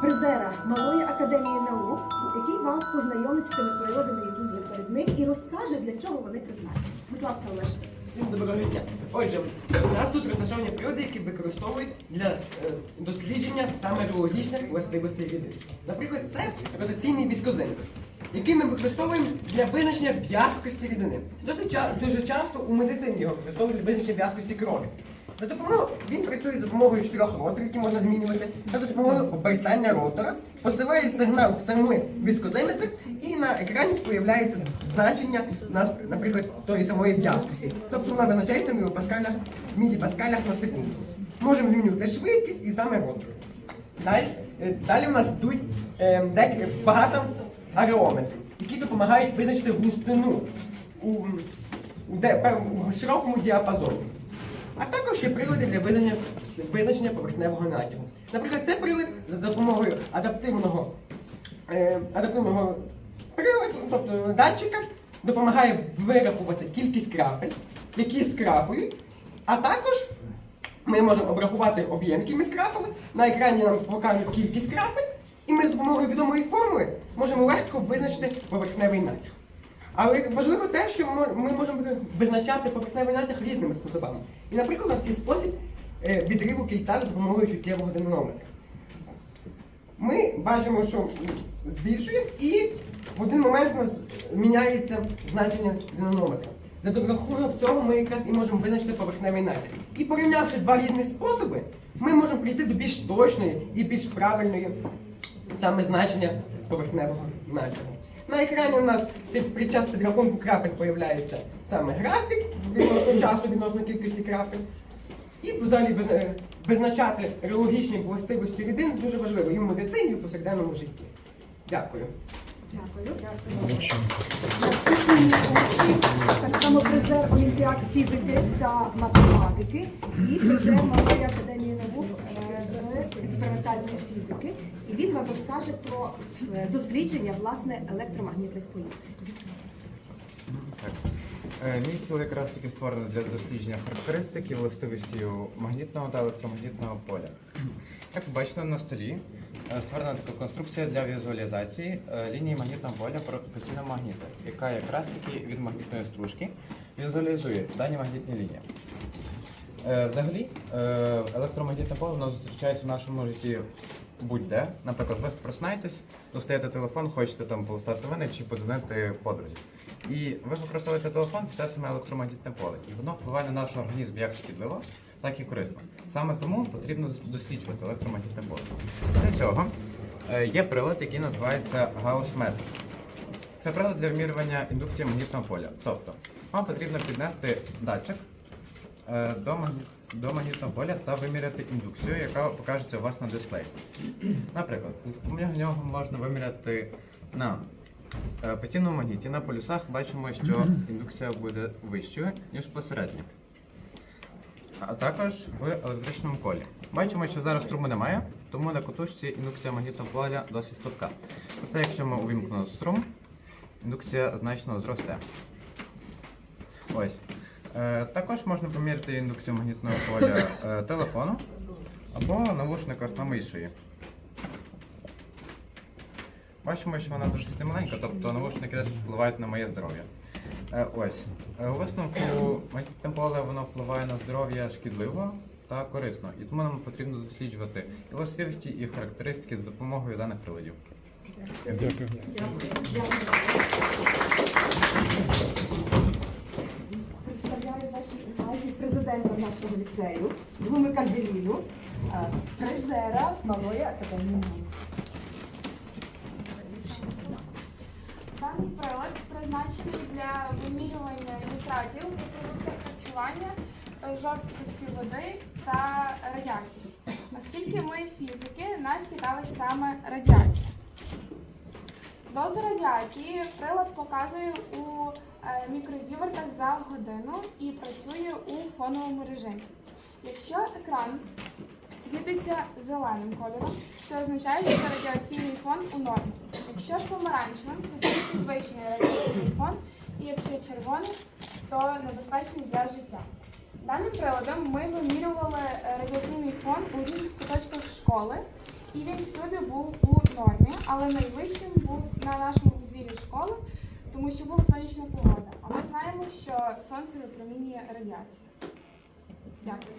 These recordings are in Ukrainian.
призера Малої академії наук, який вас познайомить з тими приладами, які є перед ним, і розкаже, для чого вони призначені. Будь ласка, Олеже. Всім доброго дня. Отже, у нас тут розташовані прилади, які використовують для е, дослідження саме біологічних властивостей води. Наприклад, це ротаційний віскозин, який ми використовуємо для визначення в'язкості рідини. Досить ча- дуже часто у медицині його використовують для визначення в'язкості крові. За допомогою він працює за допомогою чотирьох роторів, які можна змінювати, за допомогою обертання ротора посилає сигнал в самий віскозиметр, і на екрані появляється значення, нас, наприклад, тої самої в'язкості. Тобто вона визначається в міліпаскалях, міліпаскалях на секунду. Можемо змінювати швидкість і саме ротор. Далі, е, далі в нас йдуть е, багато ареометрів, які допомагають визначити густину у, у, де- у широкому діапазоні. А також є прилади для визначення, визначення поверхневого натягу. Наприклад, це прилад за допомогою адаптивного, е, адаптивного приладу, тобто датчика, допомагає вирахувати кількість крапель, які скрапують, а також ми можемо обрахувати об'єм, який ми скрапали. На екрані нам покажуть кількість крапель, і ми за допомогою відомої формули можемо легко визначити поверхневий натяг. Але важливо те, що ми- можемо визначати поверхневий натяг різними способами. І, наприклад, у нас є спосіб е, відриву кільця за допомогою чуттєвого динамометра. Ми бачимо, що збільшуємо, і в один момент у нас міняється значення динамометра. За рахунок цього ми якраз і можемо визначити поверхневий натяг. І порівнявши два різні способи, ми можемо прийти до більш точної і більш правильної саме значення поверхневого натягу. На екрані у нас під, під час підрахунку крапель появляється саме графік відносно часу, відносно кількості крапель. І взагалі виз- визначати реологічні властивості рідин дуже важливо і в медицині, і в повсякденному житті. Дякую. Дякую. Учень, так само призер Олімпіад з фізики та математики і призер Малої академії е, експериментальної фізики. І він вам розкаже про е, дослідження власне електромагнітних полів. Е, Мій стіл якраз таки створений для дослідження характеристики властивості магнітного та електромагнітного поля. Як ви бачите на столі, е, створена така конструкція для візуалізації лінії магнітного поля постійного магніта, яка якраз таки від магнітної стружки візуалізує дані магнітні лінії. Е, Взагалі, е, електромагнітне поле воно зустрічається в нашому житті будь-де. Наприклад, ви просинаєтесь, достаєте телефон, хочете там полистати новини чи подзвонити подрузі. І ви використовуєте телефон, це те саме електромагнітне поле. І воно впливає на наш організм як шкідливо, так і корисно. Саме тому потрібно досліджувати електромагнітне поле. Для цього е, є прилад, який називається гаусметр. Це прилад для вимірювання індукції магнітного поля. Тобто, вам потрібно піднести датчик до, магні- до магнітного поля та виміряти індукцію, яка покажеться у вас на дисплеї. Наприклад, з допомогою нього можна виміряти на е, постійному магніті. На полюсах бачимо, що індукція буде вищою, ніж посередня. А також в електричному колі. Бачимо, що зараз струму немає, тому на катушці індукція магнітного поля досить слабка. Проте, якщо ми увімкнемо струм, індукція значно зросте. Ось. Е, також можна поміряти індукцію магнітного поля е, телефону або навушниках на шиї. Бачимо, що вона дуже маленька, тобто навушники теж впливають на моє здоров'я. Е, ось. У висновку магнітне поле воно впливає на здоров'я шкідливо та корисно. І тому нам потрібно досліджувати і властивості, і характеристики за допомогою даних приладів. Дякую. Представляю президента нашого ліцею Блуми Кальвеліну, е, призера Малої академії. Даний прилад призначений для вимірювання нітратів у харчування, е, жорсткості води та радіації. Оскільки ми фізики, нас цікавить саме радіація. Дозу радіації прилад показує у е, мікрозівертах за годину і працює у фоновому режимі. Якщо екран світиться зеленим кольором, це означає, що радіаційний фон у нормі. Якщо ж помаранчевим, то це підвищений радіаційний фон, і якщо червоний, то небезпечний для життя. Даним приладом ми вимірювали е, радіаційний фон у різних куточках школи, і він всюди був у нормі, але найвищим був на нашому подвір'ї школи, тому що була сонячна погода. А Ми знаємо, що сонце випромінює радіацію. Дякую.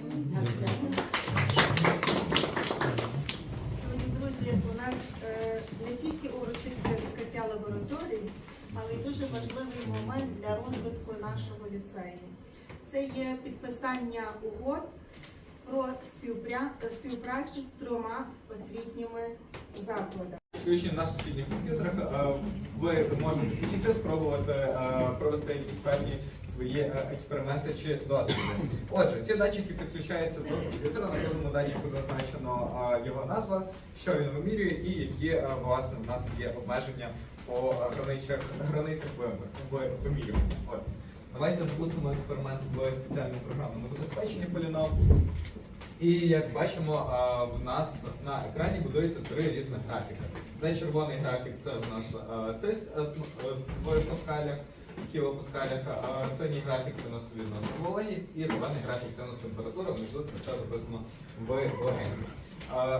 Шановні друзі, у нас е, не тільки урочисте відкриття лабораторій, але й дуже важливий момент для розвитку нашого ліцею. Це є підписання угод про співпря- співпрацю з трьома освітніми закладами. Включені на сусідніх комп'ютерах, е, ви можете підійти, спробувати е, провести якісь певні свої е, експерименти чи досліди. Отже, ці датчики підключаються до комп'ютера. На кожному датчику зазначено е, його назва, що він вимірює, і які е, власне в нас є обмеження по е, границях границях вим- вимірювання. Давайте запустимо експеримент в спеціальному програмному забезпеченні Поліном. І як бачимо, в нас на екрані будується три різних графіки. Де червоний графік це у нас тиск а, ну, в паскалях, кілопаскалях, а синій графік це у нас відносно вологість, і зелений графік це нас температура, внизу це все записано в легенді.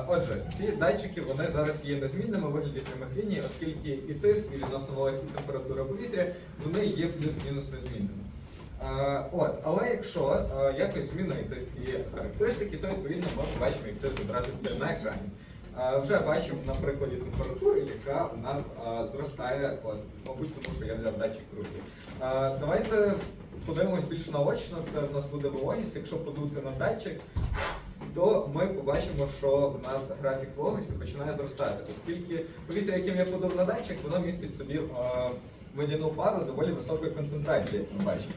Отже, ці датчики вони зараз є незмінними у вигляді прямих ліній, оскільки і тиск, і відносно вологість, і температура повітря вони є плюс-мінус незмінними. От, але якщо якось змінити ці характеристики, то відповідно ми побачимо, як це відобразиться на екрані. Вже бачимо на прикладі температури, яка у нас зростає, мабуть, тому що я взяв датчик руки. Давайте подивимось більш наочно. Це в нас буде вологість. Якщо подути на датчик, то ми побачимо, що в нас графік вологості починає зростати, оскільки повітря, яким я подав на датчик, воно містить собі водяну пару доволі високої концентрації, як ми бачимо.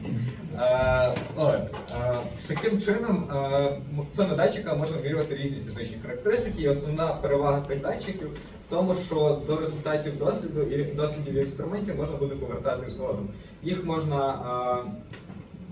Е, е, таким чином, е, цими датчиками можна вимірювати різні фізичні характеристики, і основна перевага цих датчиків в тому, що до результатів досліду і дослідів і експериментів можна буде повертати згодом. Їх можна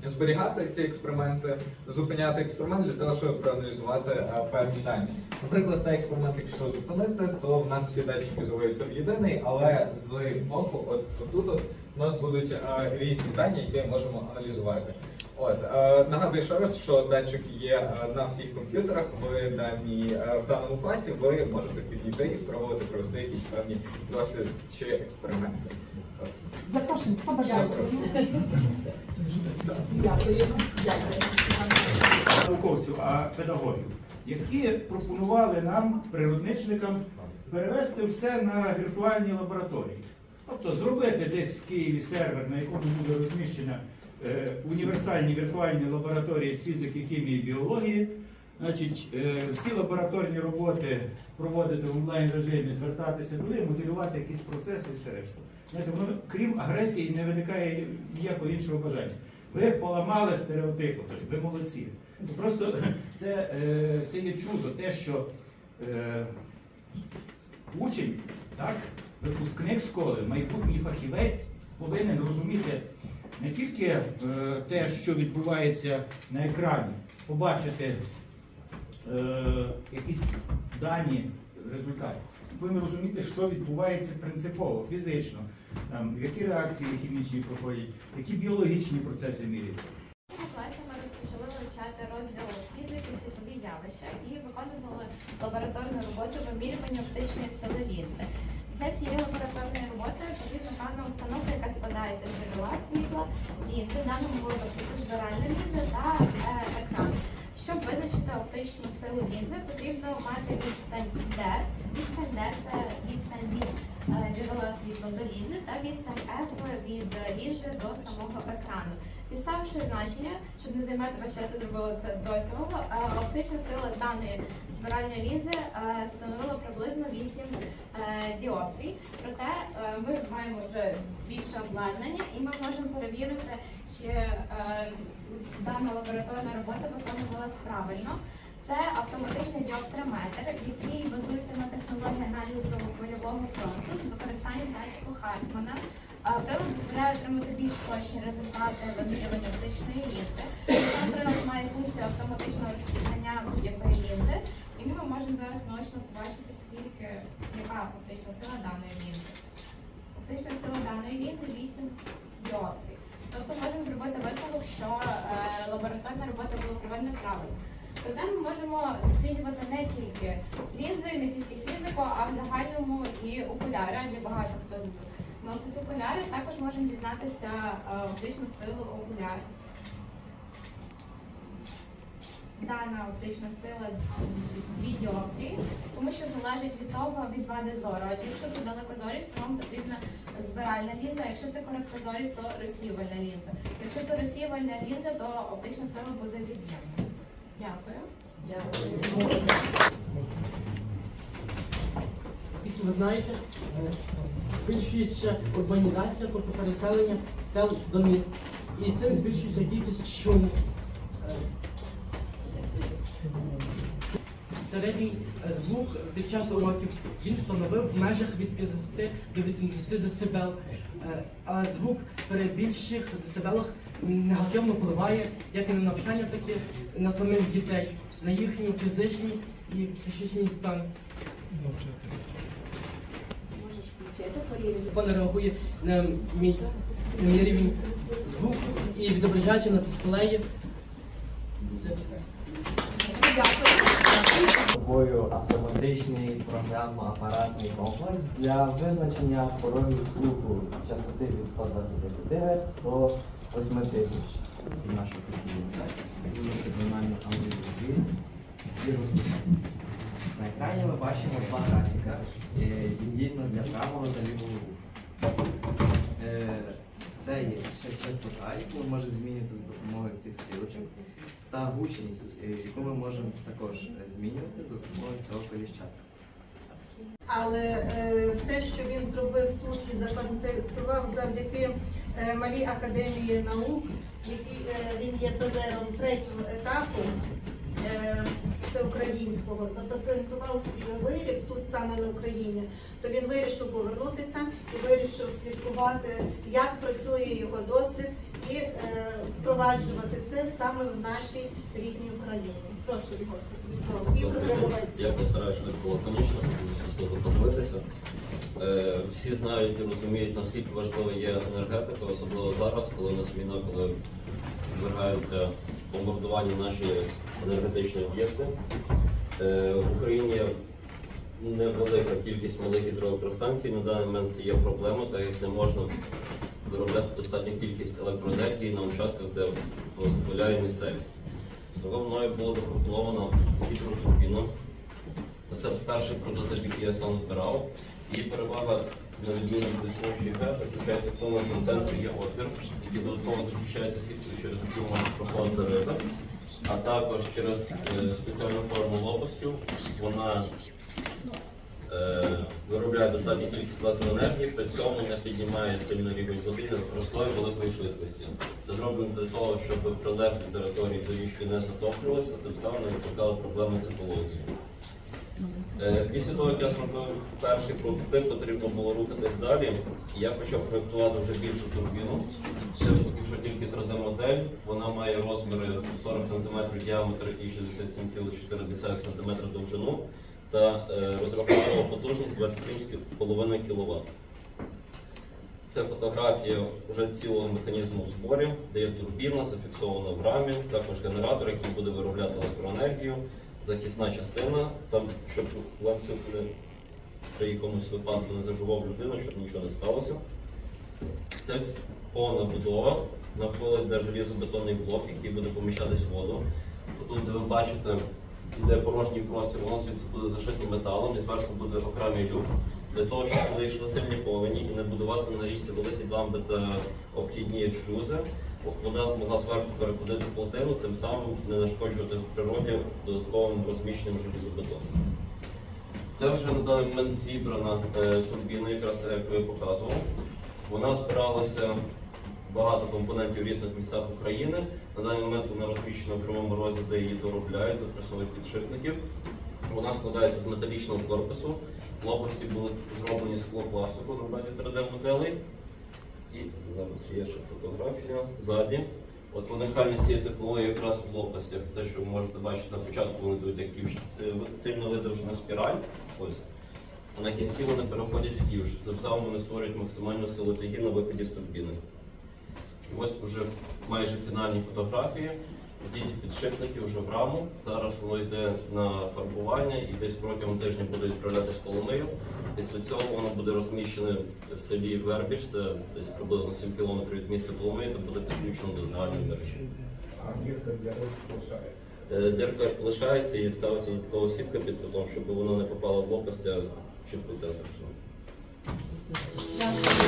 зберігати ці експерименти, зупиняти експеримент для того, щоб проаналізувати е, певні дані. Наприклад, цей експеримент, якщо зупинити, то в нас всі датчики зливаються в єдиний, але з боку, от отут от, у нас будуть е, різні дані, які ми можемо аналізувати. От е, нагадую ще раз, що датчики є на всіх комп'ютерах в даній е, в даному класі. Ви можете підійти і спробувати провести якісь певні досліди чи експерименти. Запрошую? Все, Дякую. А педагогів, які пропонували нам, природничникам, перевести все на віртуальні лабораторії. Тобто зробити десь в Києві сервер, на якому буде розміщена е, універсальні віртуальні лабораторії з фізики, хімії, і біології. Значить, е, всі лабораторні роботи проводити в онлайн режимі, звертатися туди, моделювати якісь процеси і все решта. Знаєте, воно крім агресії не виникає ніякого іншого бажання. Ви поламали стереотипи, ви молодці. Просто це, е, це є чудо, те, що е, учень, так, випускник школи, майбутній фахівець повинен розуміти не тільки е, те, що відбувається на екрані, побачити е, якісь дані результати. Повинен розуміти, що відбувається принципово, фізично, там, які реакції хімічні проходять, які біологічні процеси міряються. Класі ми розпочали вивчати розділ фізики, світові явища і виконували лабораторну роботу вимірювання оптичної сили лінзи. Для цієї лабораторної роботи потрібна певна установка, яка складається з джерела світла, лінзи, в даному випадку збиральна лінза та е, екран. Щоб визначити оптичну силу лінзи, потрібно мати відстань D. Відстань D – це відстань від джерела світла до лінзи та відстань F від лінзи до самого екрану. Підставивши значення, щоб не займати весь час, я зробила це до цього, е, оптична сила даної збиральної лінзи е, становила приблизно 8 е, діоптрій. Проте е, ми маємо вже більше обладнання і ми можемо перевірити, чи е, дана лабораторна робота виконувалась правильно. Це автоматичний діоптриметр, який базується на технології аналізу польового фронту з використанням датчику Хартмана. Прилад дозволяє отримати більш точні результати вимірювання оптичної лінзи. Сам прилад має функцію автоматичного розпізнання будь-якої лінзи, і ми можемо зараз наочно побачити, скільки яка оптична сила даної лінзи. Оптична сила даної лінзи 8 діоптрій. Тобто можемо зробити висновок, що е, лабораторна робота була проведена правильно. Проте ми можемо досліджувати не тільки лінзи, не тільки фізику, а в загальному і окуляри, адже багато хто з носить окуляри, також можемо дізнатися е, оптичну силу окулярів. Дана оптична сила дві діоптрії, тому що залежить від того від вади зору. Адже якщо це далекозорість, вам потрібна збиральна лінза. Якщо це короткозорість, то розсіювальна лінза. Якщо це розсіювальна лінза, то оптична сила буде від'ємна. Дякую. Як ви знаєте, збільшується урбанізація, тобто переселення сел до міст. І цим збільшується кількість шуму. Середній е, звук під час уроків він встановив в межах від 50 до 80 дБ. Е, А звук при більших децибелах негативно впливає як і на навчання, так і на самих дітей, на їхній фізичний і психічний стан. Телефон реагує на мій, на мій рівень звуку і відображається на дисплеї. Собою автоматичний програмно-апаратний комплекс для визначення порогів звуку частоти від 125 Гц до 8000. Нашу працівну виконання аудіовізуальну і розпочати. На екрані ми бачимо два графіка е, віддільно для правого та лівого руху. Е, Це є ще частота, яку ми можемо змінювати за допомогою цих стрілочок, та гучність, е, яку ми можемо також змінювати за допомогою цього коліщатка. Але е, те, що він зробив тут і запатентував завдяки малій академії наук, який е, він є призером третього етапу е, всеукраїнського, запатентував свій виріб тут саме на Україні, то він вирішив повернутися і вирішив слідкувати, як працює його досвід і е, впроваджувати це саме в нашій рідній Україні. Прошу тобі слово. Я постараюся швидко лаконічно, щоб. Е, всі знають і розуміють, наскільки важлива є енергетика, особливо зараз, коли у нас війна, коли ввергаються бомбардування наші енергетичні об'єкти. Е, в Україні невелика кількість малих гідроелектростанцій. На даний момент це є проблема, так як не можна виробляти достатню кількість електроенергії на участках, де дозволяє місцевість. Того мною було запропоновано гідротурбіну. Це перший прототип, який я сам збирав. І перевага на відміну від існуючої ГЕС заключається в тому, що в центрі є отвір, який додатково захищається сіткою, через яку може проходити риба. А також через е, спеціальну форму лопастю вона е, виробляє достатню кількість електроенергії, при цьому не піднімає сильно рівень води, не використовує великої швидкості. Це зроблено для того, щоб прилеглі території до річки не затоплювалися, цим самим не викликало проблеми з екологією. Е, Після того, як я зробив перший прототип, потрібно було рухатись далі. Я почав проєктувати вже більшу турбіну. Це поки що тільки 3D-модель. Вона має розміри 40 см діаметр і 67,4 см довжину та е, потужність 27,5 кВт. Це фотографія вже цілого механізму в зборі, де є турбіна, зафіксована в рамі, також генератор, який буде виробляти електроенергію, захисна частина, там, щоб ланцюг не при якомусь випадку не зажував людину, щоб нічого не сталося. Це повна будова. Навколо йде желізобетонний блок, який буде поміщатись воду. Тут, де ви бачите, йде порожній простір, воно звідси буде зашито металом і зверху буде окремий люк. Для того, щоб коли йшли сильні повені і не будувати на річці великі дамби та обхідні шлюзи, вода змогла зверху переходити плотину, цим самим не нашкоджувати природі додатковим розміщенням желізобетону. Це вже на даний момент зібрана е, турбіна, якраз як я показував. Вона збиралася багато компонентів в різних містах України. На даний момент вона розміщена в Кривому Розі, де її доробляють за пресових підшипників. Вона складається з металічного корпусу. Лопасті були зроблені з склопластику на базі 3D-моделей. І зараз є ще фотографія ззаді. От уникальність цієї технології якраз в лопастях. Те, що ви можете бачити на початку, вони дають такі е, сильно видовжена спіраль. Ось. А на кінці вони переходять в ківш. Цим самим вони створюють максимальну силу тяги на виході з турбіни. І ось вже майже фінальні фотографії. Діді підшипники вже в раму. Зараз воно йде на фарбування і десь протягом тижня буде відправлятися в Коломию. Після цього воно буде розміщене в селі Вербіж, це десь приблизно 7 кілометрів від міста Коломиї, та буде підключено до загальної мережі. А дірка для руху лишає. Е, лишається і ставиться додаткова сітка під кутом, щоб воно не попало в лопасті, а чітко центр. Дякую.